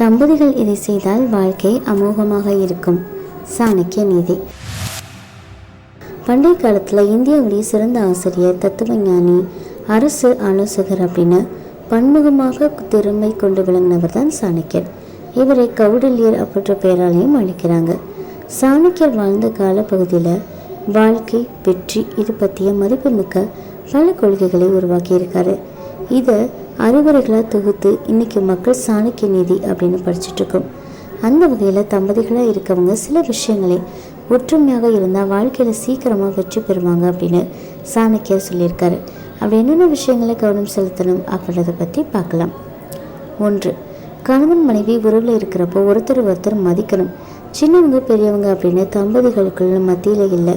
தம்பதிகள் இதை செய்தால் வாழ்க்கை அமோகமாக இருக்கும். சாணக்கிய நீதி. பண்டைய காலத்தில் இந்தியாவுடைய சிறந்த ஆசிரியர் தத்துவஞானி அரசு ஆலோசகர் அப்படின்னு பன்முகமாக திறமை கொண்டு விளங்கினவர் தான் சாணக்கியர். இவரை கௌடல்யர் அப்படின்ற பெயராலையும் அழைக்கிறாங்க. சாணக்கியர் வாழ்ந்த காலப்பகுதியில் வாழ்க்கை வெற்றி இது பற்றிய மதிப்புமிக்க பல கொள்கைகளை உருவாக்கியிருக்காரு. இதை அறிவுரைகளாக தொகுத்து இன்னைக்கு மக்கள் சாணக்கிய நீதி அப்படின்னு படிச்சுட்டு இருக்கோம். அந்த வகையில் தம்பதிகளாக இருக்கவங்க சில விஷயங்களை ஒற்றுமையாக இருந்தால் வாழ்க்கையில் சீக்கிரமாக வெற்றி பெறுவாங்க அப்படின்னு சாணக்கியர் சொல்லியிருக்காரு. அப்படி என்னென்ன விஷயங்களை கவனம் செலுத்தணும் அப்படின்றத பற்றி பார்க்கலாம். ஒன்று கணவன் மனைவி உறவில் இருக்கிறப்போ ஒருத்தர் ஒருத்தர் மதிக்கணும். சின்னவங்க பெரியவங்க அப்படின்னு தம்பதிகளுக்குள்ள மத்தியில் இல்லை.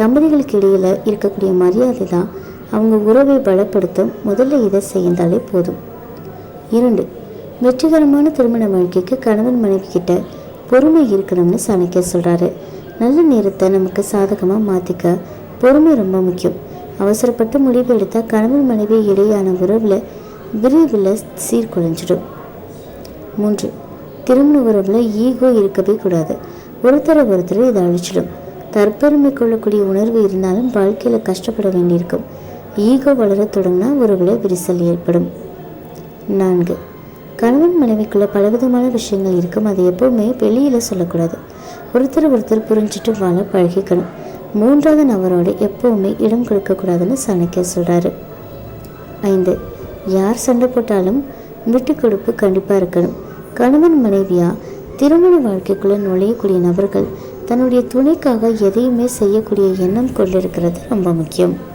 தம்பதிகளுக்கு இடையில் இருக்கக்கூடிய மரியாதை தான் அவங்க உறவை பலப்படுத்த முதல்ல இதை செய்தாலே போதும். இரண்டு வெற்றிகரமான திருமண வாழ்க்கைக்கு கணவன் மனைவி கிட்ட பொறுமை இருக்கணும்னு சாணக்கிய சொல்கிறாரு நல்ல நேரத்தை நமக்கு சாதகமாக மாற்றிக்க பொறுமை ரொம்ப முக்கியம். அவசரப்பட்டு முடிவு எடுத்தால் கணவன் மனைவி இடையான உறவில் விரைவில் சீர்குலைஞ்சிடும். மூன்று திருமண உறவில் ஈகோ இருக்கவே கூடாது. ஒருத்தரை ஒருத்தர் இதை அழிச்சிடும். தற்பெருமை கொள்ளக்கூடிய உணர்வு இருந்தாலும் வாழ்க்கையில் கஷ்டப்பட வேண்டியிருக்கும். ஈகோ வளரத் தொடங்கினா உறவில் விரிசல் ஏற்படும். நான்கு. கணவன் மனைவிக்குள்ள பலவிதமான விஷயங்கள் இருக்கும். அது எப்பவுமே வெளியில் சொல்லக்கூடாது. ஒருத்தர் ஒருத்தர் புரிஞ்சுட்டு வாழ பழகிக்கணும். மூன்றாவது நபரோடு எப்பவுமே இடம் கொடுக்கக்கூடாதுன்னு சாணக்கியர் சொல்கிறாரு ஐந்து. யார் சண்டை போட்டாலும் விட்டு கொடுப்பு கண்டிப்பாக இருக்கணும். கணவன் மனைவியா திருமண வாழ்க்கைக்குள்ளே நுழையக்கூடிய நபர்கள் தன்னுடைய துணைக்காக எதையுமே செய்யக்கூடிய எண்ணம் கொண்டிருக்கிறது ரொம்ப முக்கியம்.